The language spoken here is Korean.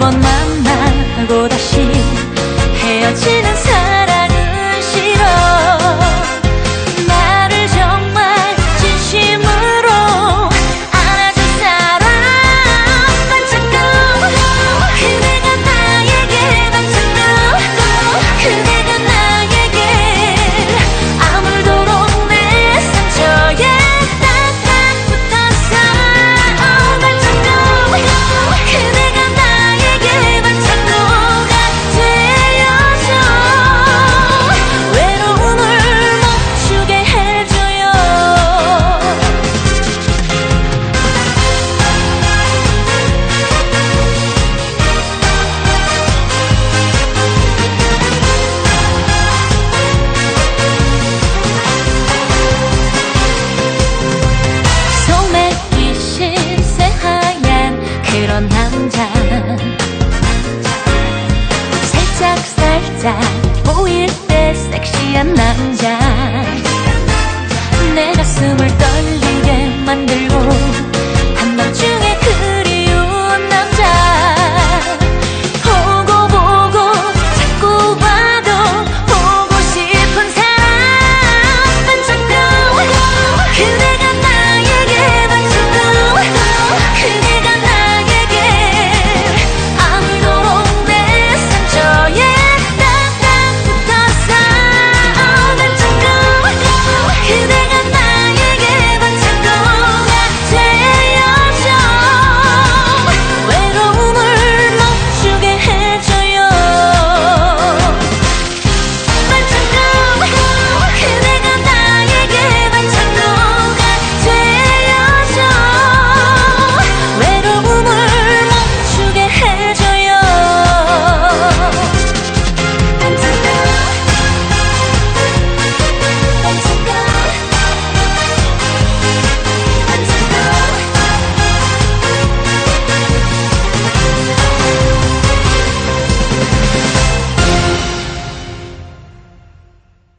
여러 번 만나고 다시 헤어지 자 보일 때 섹시한 남자